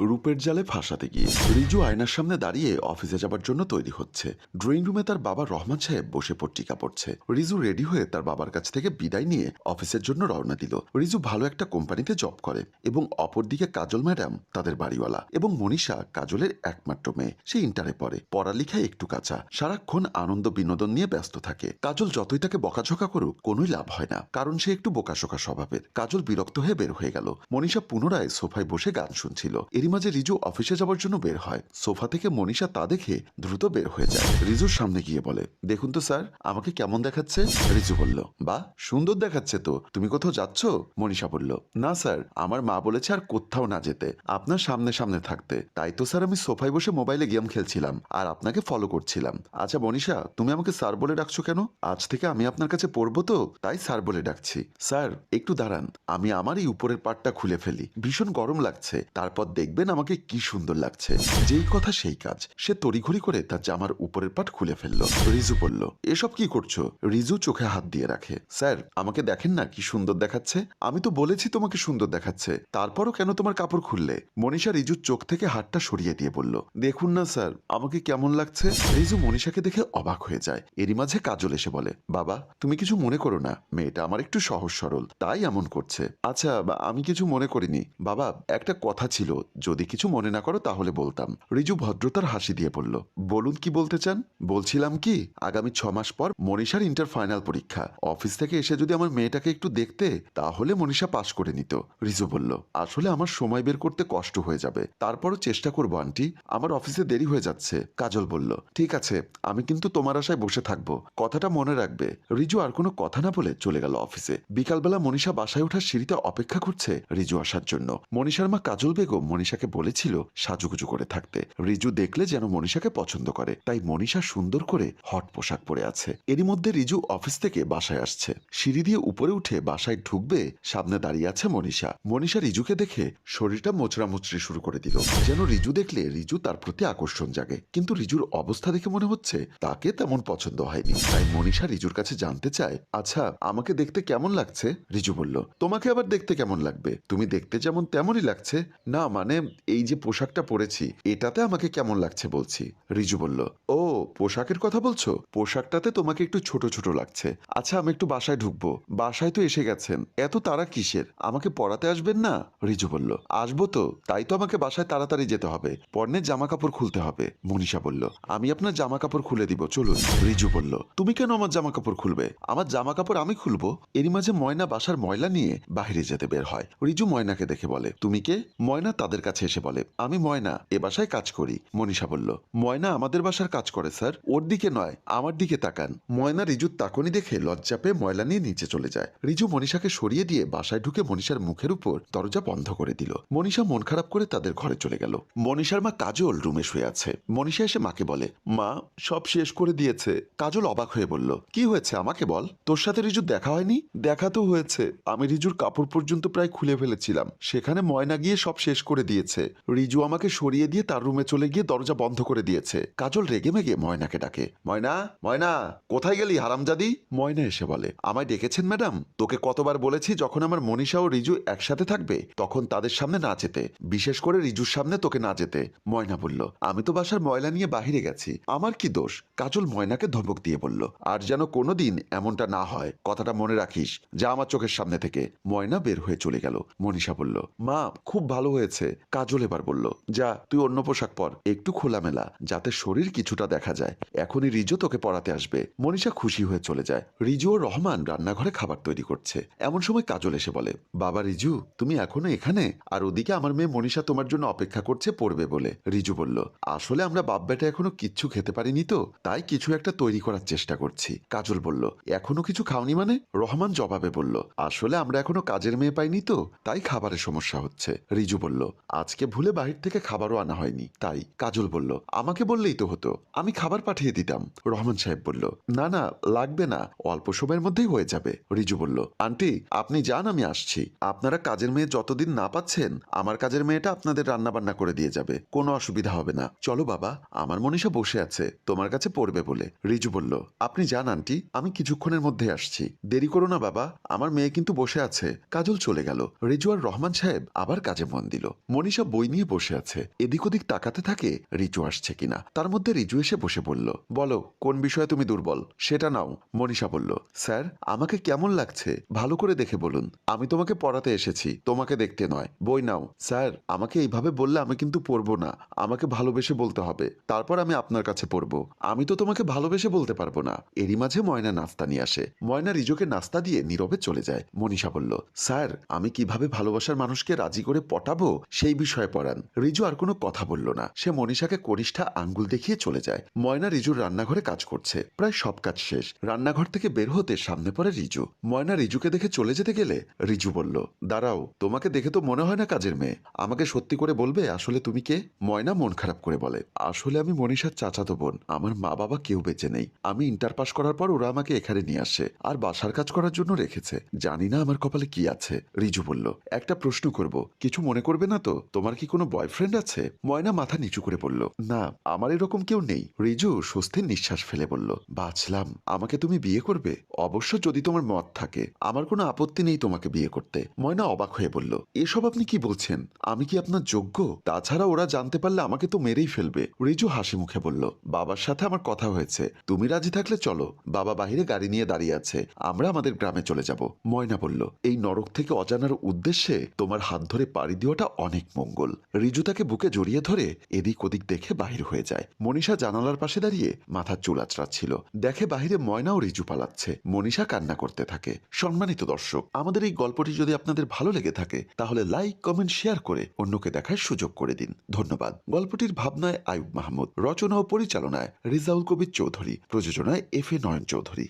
রূপের জালে ফাঁসাতে গিয়ে রিজু আয়নার সামনে দাঁড়িয়ে অফিসে যাবার জন্য তৈরি হচ্ছে। ড্রয়িং রুমে তার বাবা রহমান সাহেব বসে পত্রিকা পড়ছে। রিজু রেডি হয়ে তার বাবার কাছ থেকে বিদায় নিয়ে অফিসের জন্য রওনা দিল। রিজু ভালো একটা কোম্পানিতে জব করে এবং অপরদিকে কাজল ম্যাডাম তাদের বাড়িওয়ালা এবং মনীষা কাজলের একমাত্র মেয়ে। সে ইন্টারে পড়ে। পড়ালেখায় একটু কাঁচা। সারাক্ষণ আনন্দ বিনোদন নিয়ে ব্যস্ত থাকে। কাজল যতই তাকে বকাঝকা করুক, কোনোই লাভ হয় না, কারণ সে একটু বোকাশোকা স্বভাবের। কাজল বিরক্ত হয়ে বের হয়ে গেল। মনীষা পুনরায় সোফায় বসে গান শুনছিল। এরই মাঝে রিজু অফিসে যাওয়ার জন্য বের হয়। সোফা থেকে মনীষা তা দেখে দ্রুত বের হয়ে যায়। রিজুর সামনে গিয়ে বলে, দেখুন তো স্যার, আমাকে কেমন দেখাচ্ছে? রিজু বলল বা সুন্দর দেখাচ্ছে তো। তুমি কোথাও যাচ্ছ? মনীষা বলল, না স্যার, আমার মা বলেছে আর কোথাও না যেতে, আপনার সামনে সামনে থাকতে। তাই তো স্যার, আমি সোফায় বসে মোবাইলে গেম খেলছিলাম আর আপনাকে ফলো করছিলাম। আচ্ছা মনীষা, তুমি আমাকে স্যার বলে ডাকছো কেন? আজ থেকে আমি আপনার কাছে পড়ব তো, তাই স্যার বলে ডাকছি। স্যার, একটু দাঁড়ান, আমি আমার এই উপরের পাটটা খুলে ফেলি। ভীষণ গরম লাগছে, তারপর দেখবেন আমাকে কি সুন্দর লাগছে। যেই কথা সেই কাজ। সে তড়িঘড়ি করে তার জামার উপরের পাট খুলে ফেলল, রিজু বলল, এসব কি করছ? রিজু চোখে হাত দিয়ে রাখে, স্যার, আমাকে দেখেন না কি সুন্দর দেখাচ্ছে। আমি তো বলেছি তোমাকে সুন্দর দেখাচ্ছে। তারপরও কেন তোমার কাপড় খুললে? মনীষা রিজুর চোখ থেকে হাতটা সরিয়ে দিয়ে বলল, দেখুন না স্যার, আমাকে কেমন লাগছে? রিজু মনীষাকে দেখে অবাক হয়ে যায়। এরই মাঝে কাজল এসে বলে, বাবা, তুমি কিছু মনে করো না। মেয়েটা আমার একটু সহজ সরল, তাই এমন করছে। আচ্ছা আমি কিছু মনে করিনি। বাবা, একটা কথা ছিল যদি কিছু মনে না করো, তাহলে বলতাম। রিজু ভদ্রতার হাসি দিয়ে বলল, বলুন কি বলতে চান? বলছিলাম কি, আগামী ছ মাস পর মনীষার ইন্টার ফাইনাল পরীক্ষা। অফিস থেকে এসে যদি আমার মেয়েটাকে একটু দেখতে, তাহলে মনীষা পাশ করে নিত। রিজু বলল, আসলে আমার সময় বের করতে কষ্ট হয়ে যাবে। তারপরও চেষ্টা করব, আন্টি। আমার অফিসে দেরি হয়ে যাচ্ছে। কাজল বলল, ঠিক আছে, আমি কিন্তু তোমার আশায় বসে থাকব। কথাটা মনে রাখবে। রিজু আর কোনো কথা না বলে চলে গেল অফিসে। বিকালবেলা মনীষা বাসায় ওঠার সিঁড়িতে অপেক্ষা করছে রিজু আসার জন্য। মনীষার মা কাজল বেগম মনীষাকে বলেছিল সাজুগুজু করে থাকতে। রিজু দেখলে যেন মনীষাকে পছন্দ করে। তাই মনীষা সুন্দর করে হট পোশাক পরে আছে। এরই মধ্যে রিজু অফিস থেকে বাসায় আসছে। সিঁড়ি দিয়ে উপরে উঠে বাসায় ঢুকবে, সামনে দাঁড়িয়ে আছে মনীষা। মনীষা রিজুকে দেখে শরীরটা মোচড়ামুচড়ি শুরু করে দিল। যেন রিজু দেখলে রিজু তার প্রতি আকর্ষণ জাগে। কিন্তু রিজুর অবস্থা দেখে মনে হচ্ছে তাকে তেমন পছন্দ হয়নি। তাই মনীষা রিজুর কাছে জানতে চায় আচ্ছা আমাকে দেখতে কেমন লাগছে? রিজু বলল, তোমাকে আবার দেখতে কেমন লাগবে? তুমি দেখতে যেমন তেমনই লাগছে। না মানে এই যে পোশাকটা পরেছি, এটাতে আমাকে কেমন লাগছে? বলছি। রিজু বলল, ও, পোশাকের কথা বলছো? পোশাকটাতে তোমাকে একটু ছোট ছোট লাগছে। আচ্ছা আমি একটু বাসায় ঢুকবো। বাসায় তো এসে গেছেন। এত তারা কিসের? আমাকে পড়াতে আসবেন না? রিজু বলল, আসব তো। তাই তো আমাকে বাসায় তাড়াতাড়ি যেতে হবে। পর্নের জামা কাপড় খুলতে হবে। মনীষা বলল, আমি আপনার জামা কাপড় খুলে দিব, চলুন। রিজু বলল, তুমি কেন আমার জামা কাপড় খুলবে? আমার জামা কাপড় আমি খুলবো? এরই মাঝে ময়না বাসার ময়লা নিয়ে বাহিরে যেতে বের হয়। রিজু ময়নাকে দেখে বলে, তুমি কে? ময়না তাদের কাছে এসে বলে, আমি ময়না, এ বাসায় কাজ করি। মনীষা বলল, ময়না আমাদের বাসার কাজ করে, স্যার। ওর দিকে নয়, আমার দিকে তাকান। ময়না রিজুর তাকনি দেখে লজ্জা পেয়ে ময়লা নিয়ে নিচে চলে যায়। রিজু মনীষাকে সরিয়ে দিয়ে বাসায় ঢুকে মনীষার মুখের উপর দরজা বন্ধ করে দিল। মনীষা মন খারাপ করে তাদের ঘরে চলে গেল। মনীষার মা কাজল রুমে শুয়ে আছে। মনীষা এসে মাকে বলে, মা, সব শেষ করে দিয়েছে। কাজল অবাক হয়ে বলল, কি হয়েছে, আমাকে বল? তোর সাথে রিজুর দেখা হয়নি? দেখা তো হয়েছে। আমি রিজুর কাপড় পর্যন্ত প্রায় খুলে ফেলেছিলাম। সেখানে ময়না গিয়ে সব শেষ করে দিয়েছে। রিজু আমাকে সরিয়ে দিয়ে তার রুমে চলে গিয়ে দরজা বন্ধ করে দিয়েছে। কাজল রেগে মেগে ময়নাকে ডাকে। ময়না ময়না, কোথায় গেলি হারামজাদি? ময়না এসে বলে, আমায় ডেকেছেন ম্যাডাম? তোকে কতবার বলেছি যখন আমার মনীষা ও রিজু একসাথে থাকবে, তখন তাদের সামনে না যেতে। বিশেষ করে রিজুর সামনে তোকে না যেতে। ময়না বলল, আমি তো বাসার ময়লা নিয়ে বাহিরে গেছি। আমার কি দোষ? কাজল ময়নাকে ধমক দিয়ে বলল, আর যেন কোনোদিন এমনটা না হয়, কথাটা মনে রাখিস। যা আমার চোখের সামনে থেকে। ময়না বের হয়ে চলে গেল। মনীষা বলল, মা, খুব ভালো হয়েছে। কাজল এবার বলল, যা, তুই অন্য পোশাক পর। একটু খোলামেলা, যাতে শরীর কিছুটা দেখা যায়। এখনই রিজু তোকে পড়াতে আসবে। মনীষা খুশি হয়ে চলে যায়। রিজু ও রহমান রান্নাঘরে খাবার তৈরি করছে। এমন সময় কাজল এসে বলে, বাবা রিজু, তুমি এখনও এখানে? আর ওদিকে আমার মেয়ে মনীষা তোমার জন্য অপেক্ষা করছে পড়বে বলে। রিজু বলল, আসলে আমরা বাপ বেটা এখনও কিচ্ছু খেতে পারিনি তো, তাই কিছু একটা তৈরি করার চেষ্টা করছি। কাজল বলল, এখনও কিছু খাওনি মানে? রহমান জবাবে বলল, আসলে আমরা এখনও কাজের মেয়ে পাইনি তো, তাই খাবারের সমস্যা হচ্ছে। রিজু বলল আজকে ভুলে বাহির থেকে খাবারও আনা হয়নি। তাই কাজল বলল, আমাকে বললেই তো হতো। আমি খাবার পাঠিয়ে দিতাম। রহমান সাহেব বলল, না না, লাগবে না। অল্প সময়ের মধ্যেই হয়ে যাবে। রিজু বলল, আন্টি, আপনি যান, আমি আসছি। আপনারা কাজের মেয়ে যতদিন না পাচ্ছেন, আমার কাজের মেয়েটা আপনাদের রান্না বান্না করে দিয়ে যাবে। কোনো অসুবিধা হবে না। চলো বাবা, আমার মনীষা বসে আছে, তোমার কাছে পড়বে বলে। রিজু বলল, আপনি যান, আন্টি, আমি কিছুক্ষণের মধ্যে আসছি। দেরি করো না বাবা, আমার মেয়ে কিন্তু বসে আছে। কাজল চলে গেল। রিজু আর রহমান সাহেব আবার কাজে মন দিল। মনীষা মনীষা বই নিয়ে বসে আছে। এদিক ওদিক তাকাতে থাকে রিজু আসছে কিনা। তার মধ্যে রিজু এসে বসে বলল, বলো, কোন বিষয়ে তুমি দুর্বল? সেটা নাও, মনীষা বলল। স্যার, আমাকে কেমন লাগছে? ভালো করে দেখে বলুন। আমি তোমাকে পড়াতে এসেছি, তোমাকে দেখতে নয়। বই নাও। স্যার, আমাকে এইভাবে বললে আমি কিন্তু পড়ব না। আমাকে ভালোবেসে বলতে হবে। তারপর আমি আপনার কাছে পড়ব। আমি তো তোমাকে ভালোবেসে বলতে পারব না। এরই মাঝে ময়না নাস্তা নিয়ে আসে। ময়না রিজুকে নাস্তা দিয়ে নীরবে চলে যায়। মনীষা বলল, স্যার, আমি কীভাবে ভালোবাসার মানুষকে রাজি করে পটাবো, সেই বিষয়ে পড়ান। রিজু আর কোনো কথা বলল না। সে মনীষাকে কনিষ্ঠা আঙ্গুল দেখিয়ে চলে যায়। ময়না রিজুর রান্নাঘরে কাজ করছে। প্রায় সব কাজ শেষ। রান্নাঘর থেকে বের হতে সামনে পড়ে রিজু। ময়না রিজুকে দেখে চলে যেতে গেলে রিজু বলল, দাঁড়াও, তোমাকে দেখে তো মনে হয় না কাজের মেয়ে। আমাকে সত্যি করে বলবে, আসলে তুমি কে? ময়না মন খারাপ করে বলে, আসলে আমি মনীষার চাচাতো বোন। আমার মা বাবা কেউ বেঁচে নেই। আমি ইন্টার পাস করার পর ওরা আমাকে এখানে নিয়ে আসে। আর বাসার কাজ করার জন্য রেখেছে। জানি না আমার কপালে কি আছে। রিজু বলল, একটা প্রশ্ন করব। কিছু মনে করবে না তো? তোমার কি কোনো বয়ফ্রেন্ড আছে? ময়না মাথা নিচু করে বলল, না, আমার এরকম কেউ নেই। রিজু স্বস্তির নিঃশ্বাস ফেলে বলল, বাঁচলাম, আমাকে তুমি বিয়ে করবে? অবশ্য যদি তোমার মত থাকে, আমার কোনো আপত্তি নেই তোমাকে বিয়ে করতে। ময়না অবাক হয়ে বলল, এসব আপনি কি বলছেন? আমি কি আপনার যোগ্য? তাছাড়া ওরা জানতে পারলে আমাকে তো মেরেই ফেলবে। রিজু হাসি মুখে বলল, বাবার সাথে আমার কথা হয়েছে। তুমি রাজি থাকলে চলো। বাবা বাহিরে গাড়ি নিয়ে দাঁড়িয়ে আছে। আমরা আমাদের গ্রামে চলে যাব। ময়না বলল, এই নরক থেকে অজানার উদ্দেশ্যে তোমার হাত ধরে পাড়ি দেওয়াটা অনেক মঙ্গল। রিজু তাকে বুকে জড়িয়ে ধরে এদিক ওদিক দেখে বাহির হয়ে যায়। মনীষা জানালার পাশে দাঁড়িয়ে মাথার চুল আঁচড়াচ্ছিল। দেখে বাহিরে ময়না ও রিজু পালাচ্ছে। মনীষা কান্না করতে থাকে। সম্মানিত দর্শক, আমাদের এই গল্পটি যদি আপনাদের ভালো লেগে থাকে, তাহলে লাইক, কমেন্ট, শেয়ার করে অন্যকে দেখার সুযোগ করে দিন। ধন্যবাদ। গল্পটির ভাবনায় আয়ুব মাহমুদ, রচনা ও পরিচালনায় রিজাউল কবির চৌধুরী, প্রযোজনায় এফ এ নয়ন চৌধুরী।